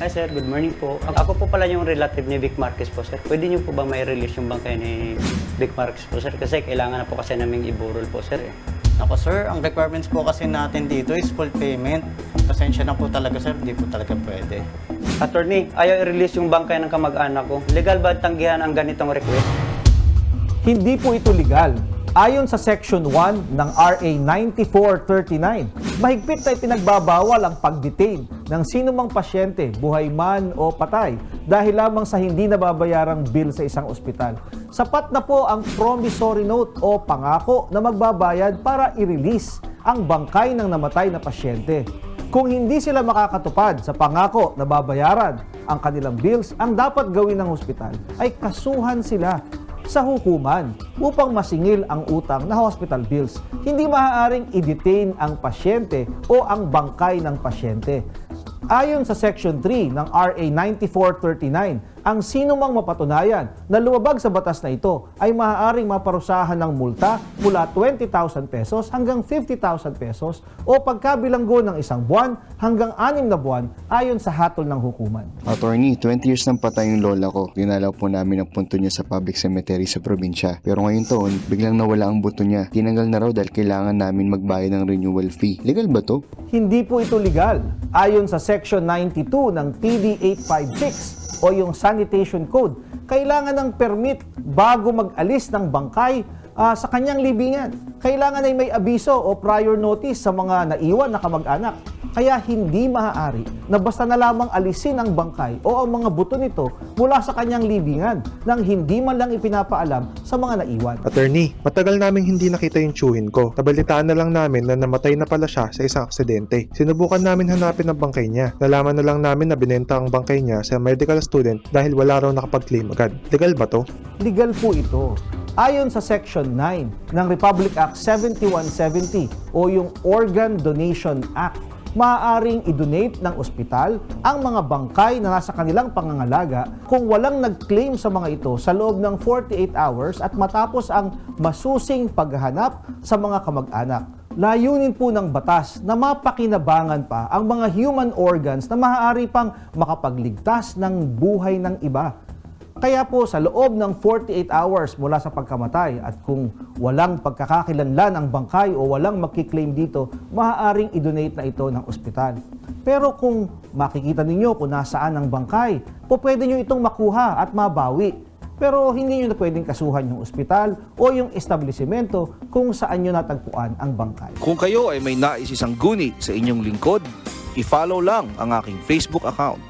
Hi sir, good morning po. Ako po pala yung relative ni Vic Marquez po sir. Pwede niyo po ba may release yung bangkay ni Vic Marquez po sir? Kasi kailangan na po kasi naming iburol po sir eh. Ako sir, ang requirements po kasi natin dito is full payment. Pasensya na po talaga sir, hindi po talaga pwede. Attorney, ayaw i-release yung bangkay ng kamag-anak ko. Legal ba tanggihan ang ganitong request? Hindi po ito legal. Ayon sa Section 1 ng RA 9439, mahigpit na ipinagbabawal ang pag-detain ng sinumang pasyente, buhay man o patay, dahil lamang sa hindi nababayarang bill sa isang ospital. Sapat na po ang promissory note o pangako na magbabayad para i-release ang bangkay ng namatay na pasyente. Kung hindi sila makakatupad sa pangako na babayaran ang kanilang bills, ang dapat gawin ng ospital ay kasuhan sila sa hukuman upang masingil ang utang na hospital bills. Hindi maaaring i-detain ang pasyente o ang bangkay ng pasyente. Ayon sa Section 3 ng RA 9439, ang sino mang mapatunayan na lumabag sa batas na ito ay maaaring maparusahan ng multa mula 20,000 pesos hanggang 50,000 pesos o pagkabilanggo ng isang buwan hanggang anim na buwan ayon sa hatol ng hukuman. Attorney, 20 years nang patay yung lola ko. Dinalaw po namin ang punto niya sa public cemetery sa probinsya. Pero ngayon taon, biglang nawala ang buto niya. Tinanggal na raw dahil kailangan namin magbayad ng renewal fee. Legal ba to? Hindi po ito legal. Ayon sa Section 92 ng TD 856 o yung Sanitation Code, kailangan ng permit bago mag-alis ng bangkay ah, sa kanyang libingan. Kailangan ay may abiso o prior notice sa mga naiwan na kamag-anak. Kaya hindi maaari na basta na lamang alisin ang bangkay o ang mga buto nito mula sa kanyang libingan nang hindi man lang ipinapaalam sa mga naiwan. Attorney, matagal naming hindi nakita yung tsuhin ko. Nabalitaan na lang namin na namatay na pala siya sa isang aksidente. Sinubukan namin hanapin ang bangkay niya. Nalaman na lang namin na binenta ang bangkay niya sa medical student dahil wala raw nakapag-claim agad. Legal ba to? legal po ito. Ayon sa Section 9 ng Republic Act 7170 o yung Organ Donation Act, maaaring i-donate ng ospital ang mga bangkay na nasa kanilang pangangalaga kung walang nag-claim sa mga ito sa loob ng 48 hours at matapos ang masusing paghahanap sa mga kamag-anak. Layunin po ng batas na mapakinabangan pa ang mga human organs na maaari pang makapagligtas ng buhay ng iba. Kaya po sa loob ng 48 hours mula sa pagkamatay at kung walang pagkakakilanlan ang bangkay o walang makiklaim dito, maaaring i-donate na ito ng ospital. Pero kung makikita ninyo kung nasaan ang bangkay, po pwede nyo itong makuha at mabawi. Pero hindi nyo na pwedeng kasuhan yung ospital o yung establishmento kung saan nyo natagpuan ang bangkay. Kung kayo ay may nais isang guni sa inyong lingkod, i-follow lang ang aking Facebook account.